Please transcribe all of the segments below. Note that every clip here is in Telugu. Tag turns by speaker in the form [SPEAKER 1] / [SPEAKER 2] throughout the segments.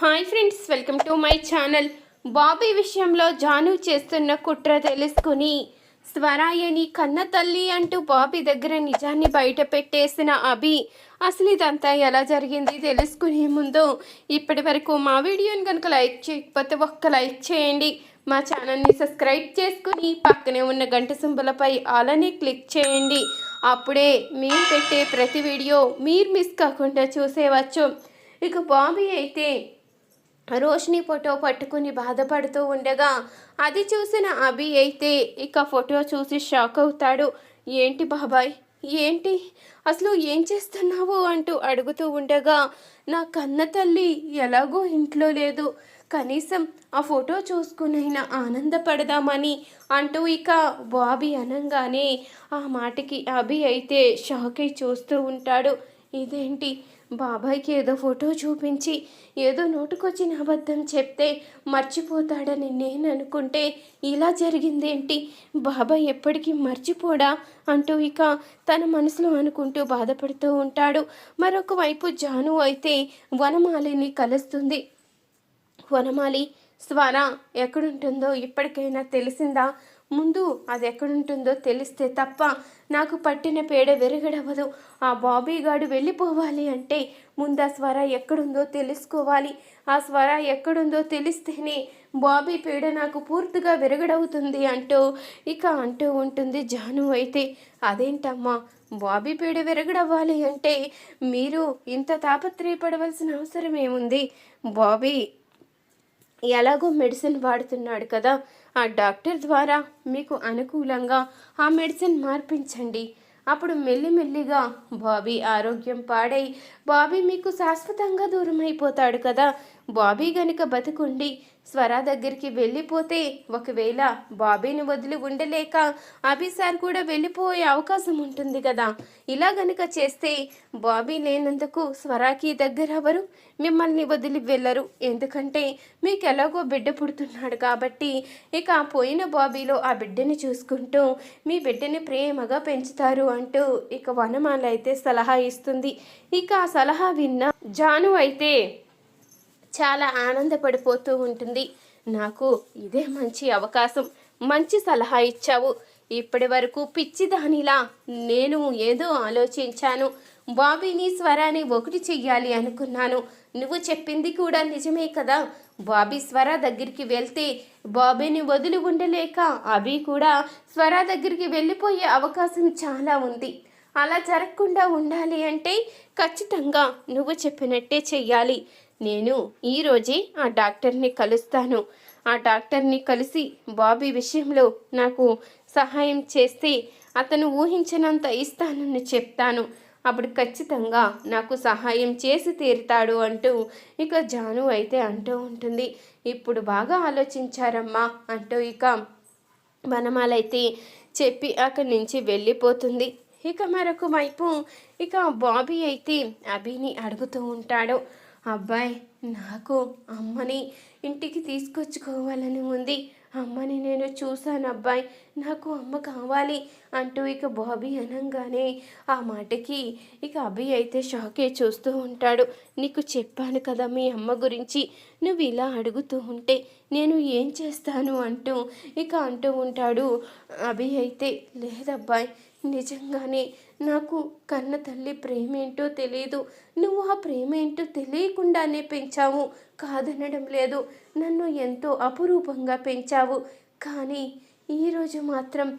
[SPEAKER 1] Hi friends welcome to my channel. Bobby విషయంలో జాను చేస్తున్న కుట్ర తెలుసుకుని స్వరాయని కన్న తల్లి అంటూ బాబీ దగ్గర నిజాన్ని బయట పెట్టేసిన అభి అసలు ఇదంతా ఎలా జరిగింది తెలుసుకునే ముందు ఇప్పటి వరకు మా వీడియోని కనుక లైక్ చేయకపోతే ఒక్క లైక్ చేయండి. మా ఛానల్ని సబ్స్క్రైబ్ చేసుకుని పక్కనే ఉన్న గంట సింబలపై అలానే క్లిక్ చేయండి. అప్పుడే మేము పెట్టే ప్రతి వీడియో మీరు మిస్ కాకుండా చూసేవచ్చు ఇక బాబీ అయితే రోషిని ఫోటో పట్టుకుని బాధపడుతూ ఉండగా అది చూసిన అభి అయితే ఇక ఫోటో చూసి షాక్ అవుతాడు. ఏంటి బాబాయ్? ఏంటి? అసలు ఏం చేస్తున్నావు? అంటూ అడుగుతూ ఉండగా నా కన్న తల్లి ఎలాగో ఇంట్లో లేదు. కనీసం ఆ ఫోటో చూసుకునైనా ఆనందపడదామని అంటూ ఇక బాబీ అనగానే ఆ మాటకి అభి అయితే షాక్ అయి చూస్తూ ఉంటాడు. ఇదేంటి? బాబాయ్కి ఏదో ఫోటో చూపించి ఏదో నోటుకొచ్చిన అబద్ధం చెప్తే మర్చిపోతాడని నేను అనుకుంటే ఇలా జరిగిందేంటి? బాబాయ్ ఎప్పటికీ మర్చిపోడా? అంటూ ఇక తన మనసులో అనుకుంటూ బాధపడుతూ ఉంటాడు. మరొక వైపు జాను అయితే వనమాలిని కలుస్తుంది. వనమాలి స్వర ఎక్కడుంటుందో ఇప్పటికైనా తెలిసిందా? ముందు అది ఎక్కడుంటుందో తెలిస్తే తప్ప నాకు పట్టిన పేడ విరగడవదు ఆ బాబీ గాడు వెళ్ళిపోవాలి అంటే ముందు ఆ స్వర ఎక్కడుందో తెలుసుకోవాలి. ఆ స్వర ఎక్కడుందో తెలిస్తేనే బాబీ పీడ నాకు పూర్తిగా విరగడవుతుంది అంటూ ఇక అంటూ ఉంటుంది జాను అయితే. అదేంటమ్మా? బాబీ పీడ విరగడవ్వాలి అంటే మీరు ఇంత తాపత్రయపడవలసిన అవసరం ఏముంది? బాబీ ఎలాగో మెడిసిన్ వాడుతున్నాడు కదా. ఆ డాక్టర్ ద్వారా మీకు అనుకూలంగా ఆ మెడిసిన్ మార్పించండి. అప్పుడు మెల్లిమెల్లిగా బాబీ ఆరోగ్యం పాడై బాబీ మీకు శాశ్వతంగా దూరం అయిపోతాడు కదా. బాబీ గనుక బతుకుండి స్వర దగ్గరికి వెళ్ళిపోతే ఒకవేళ బాబీని వదిలి ఉండలేక అభిసార్ కూడా వెళ్ళిపోయే అవకాశం ఉంటుంది కదా. ఇలా గనుక చేస్తే బాబీ లేనందుకు స్వరాకి దగ్గర ఎవరు? మిమ్మల్ని వదిలి వెళ్ళరు. ఎందుకంటే మీకు ఎలాగో బిడ్డ పుడుతున్నాడు కాబట్టి ఇక పోయిన బాబీలో ఆ బిడ్డని చూసుకుంటూ మీ బిడ్డని ప్రేమగా పెంచుతారు అంటూ ఇక వనమాల అయితే సలహా ఇస్తుంది. ఇక ఆ సలహా విన్న జాను అయితే చాలా ఆనందపడిపోతూ ఉంటుంది. నాకు ఇదే మంచి అవకాశం మంచి సలహా ఇచ్చావు. ఇప్పటి వరకు పిచ్చి దానిలా నేను ఏదో ఆలోచించాను. బాబీని స్వరాన్ని ఒకటి చెయ్యాలి అనుకున్నాను. నువ్వు చెప్పింది కూడా నిజమే కదా? బాబీ స్వర దగ్గరికి వెళ్తే బాబీని వదిలి ఉండలేక అభి కూడా స్వర దగ్గరికి వెళ్ళిపోయే అవకాశం చాలా ఉంది. అలా జరగకుండా ఉండాలి అంటే ఖచ్చితంగా నువ్వు చెప్పినట్టే చెయ్యాలి. నేను ఈరోజే ఆ డాక్టర్ని కలుస్తాను. ఆ డాక్టర్ని కలిసి బాబీ విషయంలో నాకు సహాయం చేస్తే అతను ఊహించినంత ఇస్తానని చెప్తాను. అప్పుడు ఖచ్చితంగా నాకు సహాయం చేసి తీరుతాడు అంటూ ఇక జాను అయితే అంటూ ఉంటుంది. ఇప్పుడు బాగా ఆలోచించారమ్మా అంటూ ఇక వనమాలైతే చెప్పి అక్కడి నుంచి వెళ్ళిపోతుంది. ఇక మరొక వైపు ఇక బాబీ అయితే అభిని అడుగుతూ ఉంటాడు. అబ్బాయి నాకు అమ్మని ఇంటికి తీసుకొచ్చుకోవాలని ఉంది. అమ్మని నేను చూశాను అబ్బాయి. నాకు అమ్మ కావాలి అంటూ ఇక బాబీ అనగానే ఆ మాటకి ఇక అభి అయితే షాకే చూస్తూ ఉంటాడు. నీకు చెప్పాను కదా మీ అమ్మ గురించి. నువ్వు ఇలా అడుగుతూ ఉంటే నేను ఏం చేస్తాను అంటూ ఇక అంటూ ఉంటాడు అభి అయితే. లేదబ్బాయి నిజంగానే నాకు కన్న తల్లి ప్రేమేంటో తెలియదు నువ్వు ఆ ప్రేమేంటో తెలియకుండానే పెంచావు. కాదనడం లేదు. నన్ను ఎంతో అపురూపంగా పెంచావు. కానీ ఈరోజు మాత్రం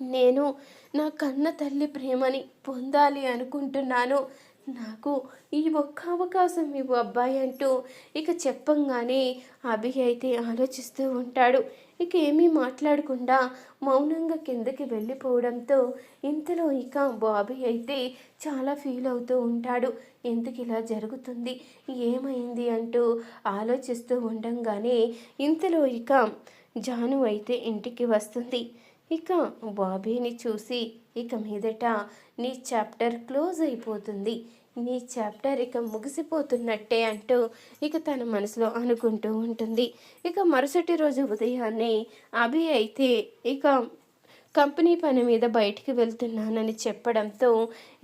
[SPEAKER 1] నేను నా కన్న తల్లి ప్రేమని పొందాలి అనుకుంటున్నాను. నాకు ఈ ఒక్క అవకాశం ఇవ్వు అబ్బాయి అంటూ ఇక చెప్పంగానే అభి అయితే ఆలోచిస్తూ ఉంటాడు. ఇక ఏమీ మాట్లాడకుండా మౌనంగా కిందకి వెళ్ళిపోవడంతో ఇంతలో ఇక బాబీ అయితే చాలా ఫీల్ అవుతూ ఉంటాడు. ఎందుకు ఇలా జరుగుతుంది? ఏమైంది? అంటూ ఆలోచిస్తూ ఉండంగానే ఇంతలో ఇక జాను అయితే ఇంటికి వస్తుంది. ఇక బాబీని చూసి ఇక మీదట నీ చాప్టర్ క్లోజ్ అయిపోతుంది. నీ చాప్టర్ ఇక ముగిసిపోతున్నట్టే అంటూ ఇక తన మనసులో అనుకుంటూ ఉంటుంది. ఇక మరుసటి రోజు ఉదయాన్నే అభి అయితే ఇక కంపెనీ పని మీద బయటికి వెళ్తున్నానని చెప్పడంతో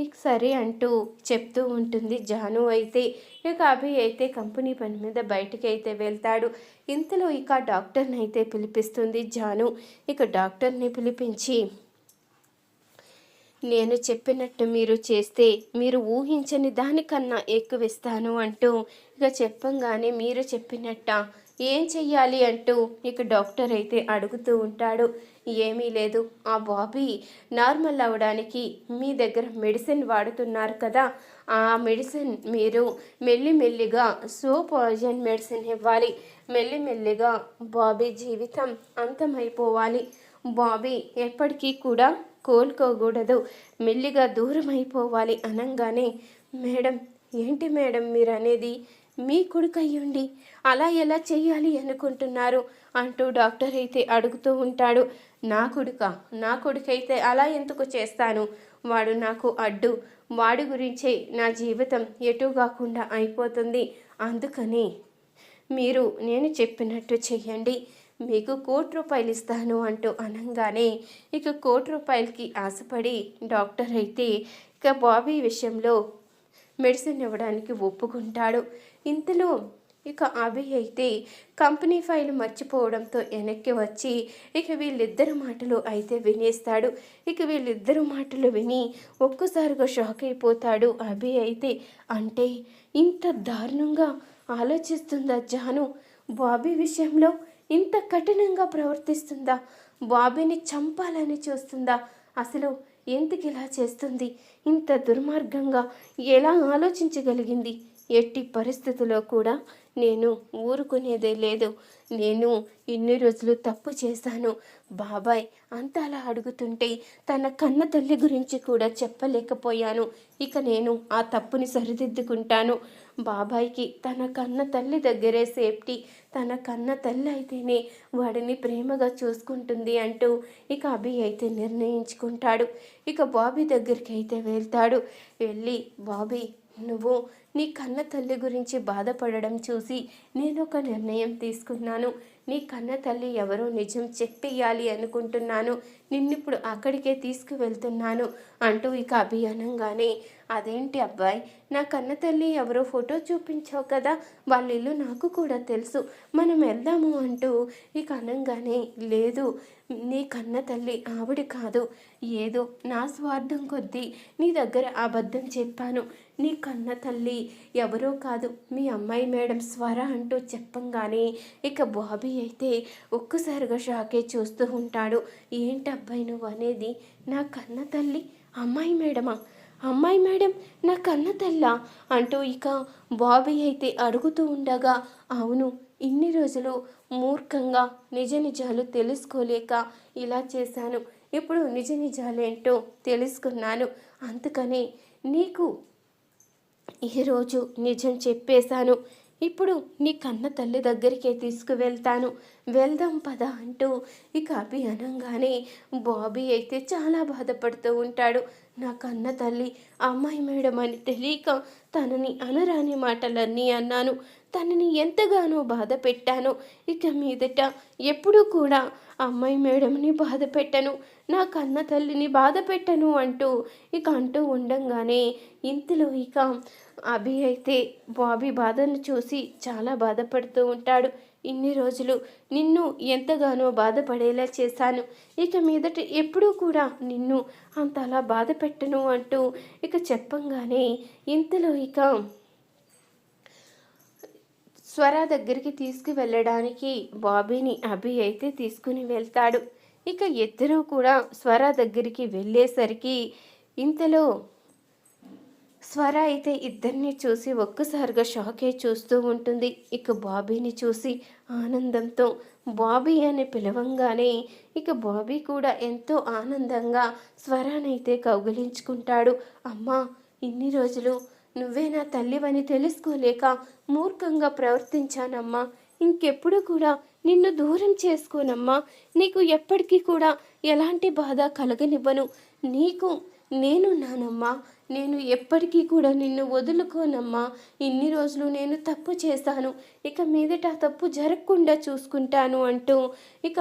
[SPEAKER 1] ఇక సరే అంటూ చెప్తూ ఉంటుంది. జాను అయితే ఇక అభి అయితే కంపెనీ పని మీద బయటికి అయితే వెళ్తాడు. ఇంతలో ఇక డాక్టర్ని అయితే పిలిపిస్తుంది జాను. ఇక డాక్టర్ని పిలిపించి నేను చెప్పినట్టు మీరు చేస్తే మీరు ఊహించని దానికన్నా ఎక్కువిస్తాను అంటూ ఇక చెప్పంగానే మీరు చెప్పినట్ట? ఏం చెయ్యాలి అంటూ ఇక డాక్టర్ అయితే అడుగుతూ ఉంటాడు. ఏమీ లేదు. ఆ బాబీ నార్మల్ అవ్వడానికి మీ దగ్గర మెడిసిన్ వాడుతున్నారు కదా. ఆ మెడిసిన్ మీరు మెల్లిమెల్లిగా సో పాయిజన్ మెడిసిన్ ఇవ్వాలి. మెల్లిమెల్లిగా బాబీ జీవితం అంతమైపోవాలి. బాబీ ఎప్పటికీ కూడా కోలుకోకూడదు. మెల్లిగా దూరం అయిపోవాలి అనగానే మేడం ఏంటి మేడం మీరు అనేది మీ కొడుకయ్యండి అలా ఎలా చేయాలి అనుకుంటున్నారు? అంటూ డాక్టర్ అయితే అడుగుతూ ఉంటాడు. నా కొడుక నా కొడుకైతే అలా ఎందుకు చేస్తాను? వాడు నాకు అడ్డు. వాడి గురించే నా జీవితం ఎటు కాకుండా అయిపోతుంది. అందుకని మీరు నేను చెప్పినట్టు చెయ్యండి. మీకు కోటి రూపాయలు ఇస్తాను అంటూ అనగానే ఇక కోటి రూపాయలకి ఆశపడి డాక్టర్ అయితే ఇక బాబీ విషయంలో మెడిసిన్ ఇవ్వడానికి ఒప్పుకుంటాడు. ఇంతలో ఇక అభి అయితే కంపెనీ ఫైల్ మర్చిపోవడంతో వెనక్కి వచ్చి ఇక వీళ్ళిద్దరు మాటలు అయితే వినేస్తాడు. ఇక వీళ్ళిద్దరు మాటలు విని ఒక్కసారిగా షాక్ అయిపోతాడు అభి అయితే. అంటే ఇంత దారుణంగా ఆలోచిస్తుందా జాను? బాబీ విషయంలో ఇంత కఠినంగా ప్రవర్తిస్తుందా? బాబీని చంపాలని చూస్తుందా? అసలు ఎందుకు ఇలా చేస్తుంది? ఇంత దుర్మార్గంగా ఎలా ఆలోచించగలిగింది? ఎట్టి పరిస్థితుల్లో కూడా నేను ఊరుకునేదే లేదు. నేను ఇన్ని రోజులు తప్పు చేశాను. బాబాయ్ అంత అలా అడుగుతుంటే తన కన్న తల్లి గురించి కూడా చెప్పలేకపోయాను. ఇక నేను ఆ తప్పుని సరిదిద్దుకుంటాను. బాబాయ్కి తన కన్న తల్లి దగ్గరే సేఫ్టీ తన కన్న తల్లి అయితేనే వాడిని ప్రేమగా చూసుకుంటుంది అంటూ ఇక అభి అయితే నిర్ణయించుకుంటాడు. ఇక బాబీ దగ్గరికి అయితే వెళ్తాడు. వెళ్ళి బాబీ నువ్వు నీ కన్న తల్లి గురించి బాధపడడం చూసి నేను ఒక నిర్ణయం తీసుకున్నాను. నీ కన్న తల్లి ఎవరో నిజం చెప్పేయాలి అనుకుంటున్నాను. నిన్నిప్పుడు అక్కడికే తీసుకువెళ్తున్నాను అంటూ ఇక అభియానంగానే అదేంటి అబ్బాయి? నా కన్న తల్లి ఎవరో ఫోటో చూపించావు కదా? వాళ్ళ ఇల్లు నాకు కూడా తెలుసు. మనం వెళ్దాము అంటూ ఇక అనంగానే లేదు నీ కన్న తల్లి ఆవిడ కాదు. ఏదో నా స్వార్థం కొద్దీ నీ దగ్గర అబద్ధం చెప్పాను. నీ కన్న తల్లి ఎవరో కాదు. మీ అమ్మాయి మేడం స్వర అంటూ చెప్పంగానే ఇక బాబీ అయితే ఒక్కసారిగా షాకే చూస్తూ ఉంటాడు. ఏంటి అబ్బాయి నువ్వు అనేది నా కన్న తల్లి అమ్మాయి మేడమా? అమ్మాయి మేడం నా కన్న తల్లా? అంటూ ఇక బాబీ అయితే అడుగుతూ ఉండగా అవును ఇన్ని రోజులు మూర్ఖంగా నిజ నిజాలు తెలుసుకోలేక ఇలా చేశాను. ఇప్పుడు నిజ నిజాలేంటో తెలుసుకున్నాను. అందుకని నీకు ఈరోజు నిజం చెప్పేశాను. ఇప్పుడు నీ కన్న తల్లి దగ్గరికే తీసుకువెళ్తాను. వెళ్దాం పద అంటూ ఇక అభి అనగానే బాబీ అయితే చాలా బాధపడుతూ ఉంటాడు. నా కన్న తల్లి అమ్మాయి మేడం అని తెలియక తనని అనరాని మాటలన్నీ అన్నాను. తనని ఎంతగానో బాధ పెట్టాను. ఇక మీదట ఎప్పుడూ కూడా అమ్మాయి మేడంని బాధ పెట్టను. నా కన్న తల్లిని బాధ పెట్టను అంటూ ఇక అంటూ ఉండంగానే ఇంతలో ఇక అభి అయితే బాబీ బాధను చూసి చాలా బాధపడుతూ ఉంటాడు. ఇన్ని రోజులు నిన్ను ఎంతగానో బాధపడేలా చేశాను. ఇక మీదట ఎప్పుడూ కూడా నిన్ను అంతలా బాధ పెట్టను అంటూ ఇక చెప్పంగానే ఇంతలో ఇక స్వర దగ్గరికి తీసుకువెళ్ళడానికి బాబీని అభి అయితే తీసుకుని వెళ్తాడు. ఇక ఇద్దరూ కూడా స్వర దగ్గరికి వెళ్ళేసరికి ఇంతలో స్వర అయితే ఇద్దరిని చూసి ఒక్కసారిగా షాకే చూస్తూ ఉంటుంది. ఇక బాబీని చూసి ఆనందంతో బాబీ అని పిలవంగానే ఇక బాబీ కూడా ఎంతో ఆనందంగా స్వరానైతే కౌగిలించుకుంటాడు. అమ్మా ఇన్ని రోజులు నువ్వే నా తల్లివని తెలుసుకోలేక మూర్ఖంగా ప్రవర్తించానమ్మా. ఇంకెప్పుడు కూడా నిన్ను దూరం చేసుకోనమ్మా. నీకు ఎప్పటికీ కూడా ఎలాంటి బాధ కలగనివ్వను. నీకు నేను నానమ్మా. నేను ఎప్పటికీ కూడా నిన్ను వదులుకోనమ్మా. ఇన్ని రోజులు నేను తప్పు చేశాను. ఇక మీదట తప్పు జరగకుండా చూసుకుంటాను అంటూ ఇక